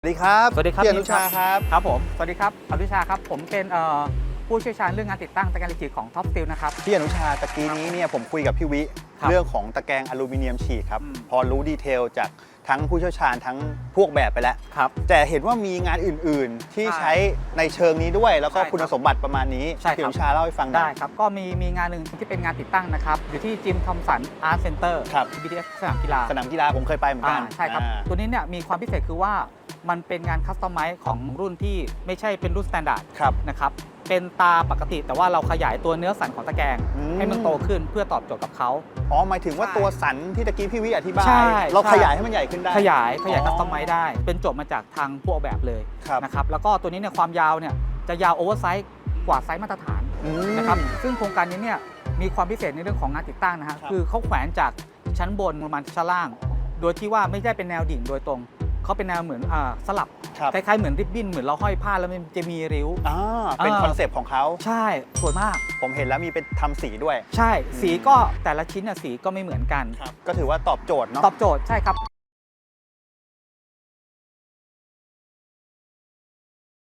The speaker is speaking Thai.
สวัสดีครับสวัสดีครับพี่อนุชาครับครับผมสวัสดีครับอนุชาครับ ผมเป็นเอ่อผู้เชี่ยวชาญเรื่องงานติดตั้งตะแกรงเหล็กฉีดของท็อปสตีลนะครับพี่อนุชาตะกี้นี้เนี่ยผมคุยกับพี่วิครับเรื่องของตะแกรงอลูมิเนียมฉีดครับอืมพอรู้ดีเทลจากทั้งผู้เชี่ยวชาญทั้งพวกแบบไปแล้วครับแต่เห็นว่ามีงานอื่น ๆ ที่ใช่ใช้ในเชิงนี้ด้วย แล้วก็ใช่ครับคุณสมบัติประมาณนี้ใช่ครับพี่อนุชาเล่าให้ฟังหน่ได้อยครับก็มีมีงานหนึ่งที่เป็นงานติดตั้งนะครับอยู่ที่จิมทอมสันอาร์ตเซ็นเตอร์ครับ BTS สนามกีฬาสนามกีฬาผมเคยไปเหมือนกัอ่านใช่ครับอ่าตัวนี้เนี่ยมีความพิเศษคือว่า มันเป็นงานคัสตอมไมซ์ของรุ่นที่ไม่ใช่เป็นรุ่นสแตนดาร์ดครับ นะครับ เป็นตาปกติแต่ว่าเราขยายตัวเนื้อสันของตะแกรงอืม ให้มันโตขึ้นเพื่อตอบโจทย์กับเขา อ๋อหมายถึงว่าใช่ตัวสันที่ตะกี้พี่วิอธิบาย ใช่เราใช่ ขยายให้มันใหญ่ขึ้นได้ ขยายขยายอ๋อ คัสตอมไมซ์ได้ เป็นโจทย์มาจากทางผู้ออกแบบเลยครับนะครับ แล้วก็ตัวนี้เนี่ยความยาวเนี่ยจะยาวโอเวอร์ไซส์กว่าไซส์มาตรฐานอืม นะครับ ซึ่งโครงการนี้เนี่ยมีความพิเศษในเรื่องของงานติดตั้งนะฮะ ครับ คือเขาแขวนจากชั้นบนลงมาชั้นล่าง โดยที่ว่าไม่ได้เป็นแนวดิ่งโดยตรง เขาเป็นแนวเหมือนอ่าสลับครับ คล้ายๆเหมือนริบบิ้นเหมือนเราห้อยผ้าแล้วมันจะมีริ้ว อ่าเป็นอ่า คอนเซปต์ของเขาใช่สวยมาก ผมเห็นแล้วมีเป็นทำสีด้วย ใช่ สีก็แต่ละชิ้นน่ะสีก็ไม่เหมือนกัน ก็ถือว่าตอบโจทย์เนาะ ตอบโจทย์ใช่ครับ